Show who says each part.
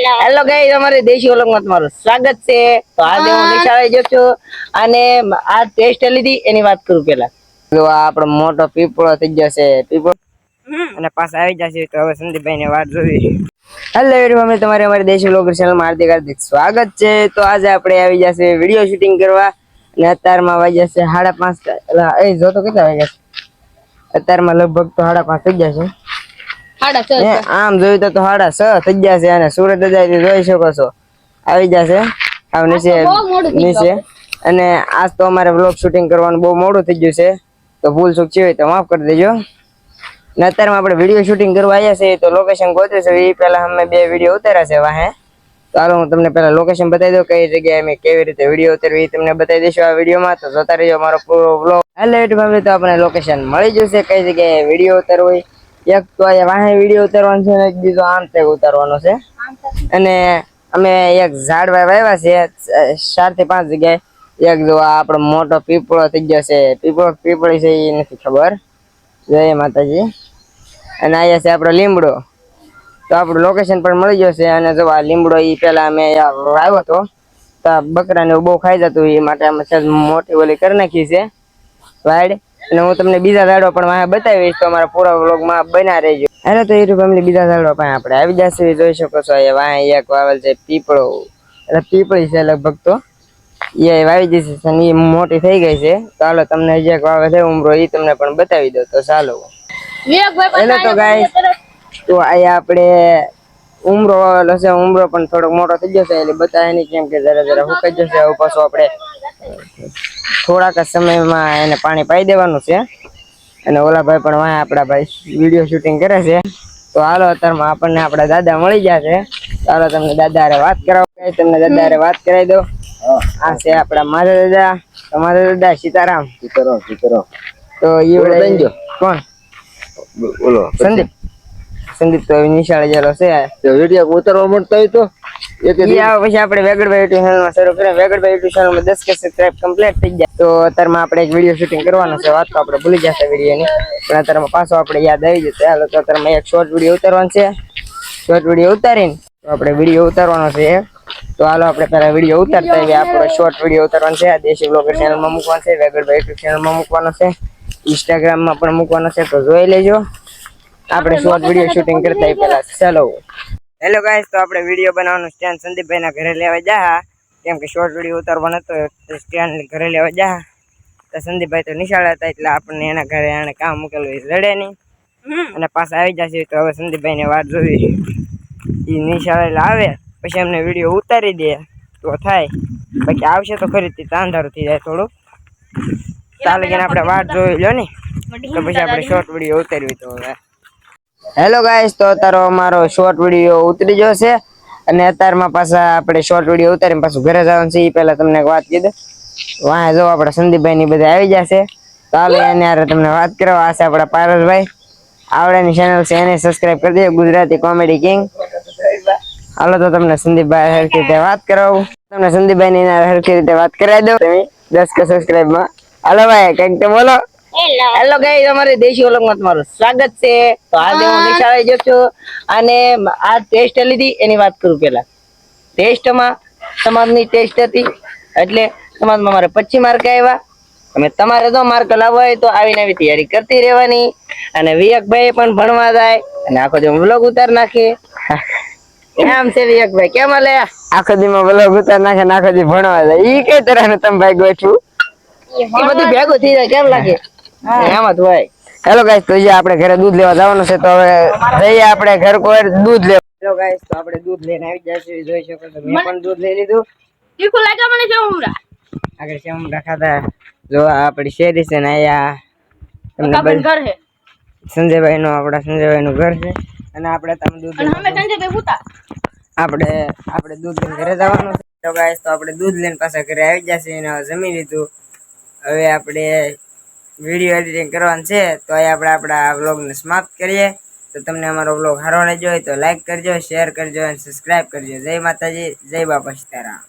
Speaker 1: Hello guys અમારી દેશી ઓલંગમાં તમારું સ્વાગત છે. તો આજે હું નિશાળે જો છું અને આ ટેસ્ટ લીધી એની વાત કરું પેલા જો આ આપણો મોટો પીપળો થઈ જશે પીપળો. અને પાછા આવી જશે તો હવે સંદીપભાઈ ને વાત જોવી હેલો એવરીવન તમારે અમારી દેશી લોક ચેનલમાં હાર્દિક હાર્દિક સ્વાગત છે. તો આજે આપણે આવી જશે વીડિયો શૂટિંગ કરવા. અને અત્યારમાં વાગ્યા છે સાડા પાંચ એ જો તો કેટલા વાગ્યા છે? અત્યારમાં લગભગ તો સાડા પાંચ થઈ જશે આમ જોયું તો હાડા સાડા છ થઈ જશે અને સુરત દાદાથી જોઈ શકો છો. આવી જશે આવ નીચે નીચે. અને આજ તો અમારે વ્લોગ શૂટિંગ કરવાનું બહુ મોડું થઈ ગયું છે. તો ભૂલ ચૂક છે હોય તો માફ કરી દેજો. ને અત્યારમાં આપણે વીડિયો શૂટિંગ કરવા આવ્યા છે તો લોકેશન ગોત્યું છે. એ પહેલા અમે બે વીડિયો ઉતાર્યા છે વાહે. ચાલો હું તમને પહેલા લોકેશન બતાવી દઉં કઈ જગ્યાએ અમે કેવી રીતે વીડિયો ઉતારવી એ તમને બતાવી દઈશું આ વિડીયોમાં તો જોતા રહેજો મારો પૂરો વ્લોગ હેલો યુટ્યુબ તો આપણે લોકેશન મળી જશે કઈ જગ્યાએ વીડિયો ઉતારવો એક તો અહીંયા વાહે વીડિયો ઉતારવાનો છે ને એક બીજો આમ ઉતારવાનો છે. અને અમે એક ઝાડવા વાવ્યા છે, ચારથી પાંચ જગ્યાએ. એક જો આપણો મોટો પીપળો થઈ જશે પીપળો પીપળી છે એ નથી ખબર. જય માતાજી. અને અહીંયા છે આપણો લીમડો. તો આપણું લોકેશન પણ મળી જશે અને જો આ લીમડો એ પહેલાં અમે વાવ્યો હતો. તો બકરાને બહુ ખાઈ જતું એ માટે અમે મોટી ઓલી કરી નાખી છે. વાડ. અને હું તમને બીજા ઝાડો પણ વાંહે બતાવીશ તો અમારા પૂરા વ્લોગમાં બના રહેજો. અરે તો એ ફેમિલી બીજા ઝાડો પણ આપણે. આવી જશે જોઈ શકો છો અહીંયા વાંહે એક વાવેલ છે પીપળો. એટલે પીપળી છે લગભગ તો. એ વાવી જશે અને એ મોટી થઈ ગઈ છે. તો હાલો તમને હજી એક વાવે છે ઉમરો એ તમને પણ બતાવી દો તો ચાલો.
Speaker 2: વિવેકભાઈ
Speaker 1: હેલો તો ગાઈસ તો અહીંયા આપણે ઉમરો વાવેલો છે. ઉમરો પણ થોડોક મોટો થઈ જશે એટલે બતાવે નહીં કેમ કે જરા જરા સુકાઈ જશે. હવે પાછું આપણે થોડાક જ સમયમાં એને પાણી પાઈ દેવાનું છે. અને ઓલા ભાઈ પણ વાંહે આપણા ભાઈ વીડિયો શૂટિંગ કરે છે. તો હાલો અત્યારમાં આપણને આપણા દાદા મળી ગયા છે. ચાલો તમને દાદા હારે વાત કરાવો. તમને દાદા હારે વાત કરાવી દો આ છે આપણા મારા દાદા. તમારા દાદા સીતારામ.
Speaker 3: સીતારામ સીતારામ.
Speaker 1: તો
Speaker 3: એ
Speaker 1: વડે કોણ?
Speaker 3: બોલો
Speaker 1: સંદીપ. સંદીપ તો નિશાળે ગયેલો છે.
Speaker 3: તે વીડિયો ઉતારવા મળતા હોય તો?
Speaker 1: પછી આપણે વેગડભાઈ યુટ્યુબ ચેનલમાં શરૂ કરીએ વેગડભાઈ યુટ્યુબ ચેનલમાં દસ કે સબસ્ક્રાઇબ કમ્પ્લીટ થઈ જાય. તો અત્યારમાં આપણે એક વીડિયો શૂટિંગ કરવાનો છે. વાત તો આપણે ભૂલી જશે વિડીયોની પણ અત્યારમાં પાછો આપણે યાદ આવી જશે. હાલો તો અત્યારમાં એક શોર્ટ વીડિયો ઉતારવાનો છે. શોર્ટ વીડિયો ઉતારીને તો આપણે વીડિયો ઉતારવાનો છે. તો હાલો આપણે પહેલા વીડિયો ઉતારતા આવીએ. આપણો શોર્ટ વીડિયો ઉતારવાનો છે. આ દેશી બ્લોગર ચેનલમાં મૂકવાનો છે. વેગડભાઈ યુટ્યુબ ચેનલમાં મૂકવાનો છે. ઇન્સ્ટાગ્રામમાં પણ મૂકવાનો છે. તો જોઈ લેજો. આપણે શોર્ટ વીડિયો શૂટિંગ કરતા પેલા પહેલા. ચાલો. હેલો ગાઈસ તો આપણે વીડિયો બનાવવાનું સ્ટેન્ડ સંદીપભાઈના ઘરે લેવા જા કેમ કે શોર્ટ વીડિયો ઉતારવાનો હતો સ્ટેન્ડ ઘરે લેવા જા તો સંદીપભાઈ તો નિશાળા હતા એટલે આપણને એના ઘરે એને કામ મૂકેલું રડે નહીં. અને પાછા આવી જશે તો હવે સંદીપભાઈને વાત જોવી એ નિશાળે આવે પછી એમને વીડિયો ઉતારી દે તો થાય. બાકી આવશે તો ખરી તે તાંધારું થઈ જાય થોડુંક. ચાલે આપણે વાત જોઈ લો ને. તો પછી આપણે શોર્ટ વીડિયો ઉતારવી તો હવે. હેલો ગાઈસ તો અત્યારે અમારો શોર્ટ વીડિયો ઉતરી ગયો છે. અને અત્યારમાં પાછા આપણે શોર્ટ વીડિયો ઉતારીને પાછું ઘરે જવાનું છે. એ પહેલા તમને વાત કીધું. વાહ જો આપણા સંદીપભાઈ બધા આવી જશે ચાલો એને યાર તમને વાત કરવા. આ છે આપણા પારસભાઈ. આવડાની ચેનલ છે, એને સબસ્ક્રાઇબ કરી દેજો. ગુજરાતી કોમેડી કિંગ હાલો તો તમને સંદીપભાઈ હરખી રીતે વાત કરાવું. તમને સંદીપભાઈ ની હરખી રીતે વાત કરાવી દઉં. તમે દસ કે સબસ્ક્રાઇબમાં. હાલો ભાઈ, કંઈક તો બોલો. હેલો ગાઈસ અમારે દેશી ઓલંગમાં તમારું સ્વાગત છે. તો આજે હું નિશાળે જો છું અને આ ટેસ્ટ લીધી એની વાત કરું પહેલા. ટેસ્ટમાં સમાજની ટેસ્ટ હતી એટલે સમાજમાં મારે પચીસ માર્ક આવ્યા. તમે તમારે જો માર્ક લાવવા હોય તો આવીને આવી તૈયારી કરતી રહેવાની. અને વિયકભાઈ પણ ભણવા જાય. અને આખો દિવસ વ્લોગ ઉતાર નાખે. કેમ છે વિયકભાઈ કેમ લે આખો દીમાં વ્લોગ ઉતાર નાખે નાખો આખો દી ભણવા જાય. ઈ કઈ તરહનું તમે ભાઈ ગોઠવું એ બધું ભેગું થઈ જાય. કેમ લાગે? એમ જ હોય. હેલો ગાઈસ તો જે આપણે ઘરે દૂધ લેવા જવાનું છે તો હવે જઈએ આપણે ઘર કોઈ દૂધ લેવા. હેલો ગાઈસ તો આપણે દૂધ લઈને આવી જાય છે જોઈ શકો છો મેં પણ દૂધ લઈ લીધું.
Speaker 2: તીખું લાગે મને ઉમરા.
Speaker 1: આગળ છે હું રખાતા જો આપણી શેરી છે ને અહીંયા તમને
Speaker 2: ઘર છે.
Speaker 1: સંજયભાઈ નું આપણા સંજયભાઈ નું ઘર છે. અને આપણે તમે દૂધ
Speaker 2: અને અમે સંજયભાઈ પૂતા
Speaker 1: આપણે આપણે દૂધ લઈને ઘરે જવાનું છે. તો ગાઈસ તો આપણે દૂધ લઈને પાછા ઘરે આવી જશે અને જમી લીધું. હવે આપણે વીડિયો એડિટિંગ કરવાનું છે, તો અહીં આપણે આપણા વ્લોગને સમાપ્ત કરીએ. તો તમને અમારો વ્લોગ સારો લાગ્યો હોય તો લાઇક કરજો શેર કરજો અને સબસ્ક્રાઇબ કરજો. જય માતાજી, જય બાપા સીતારામ.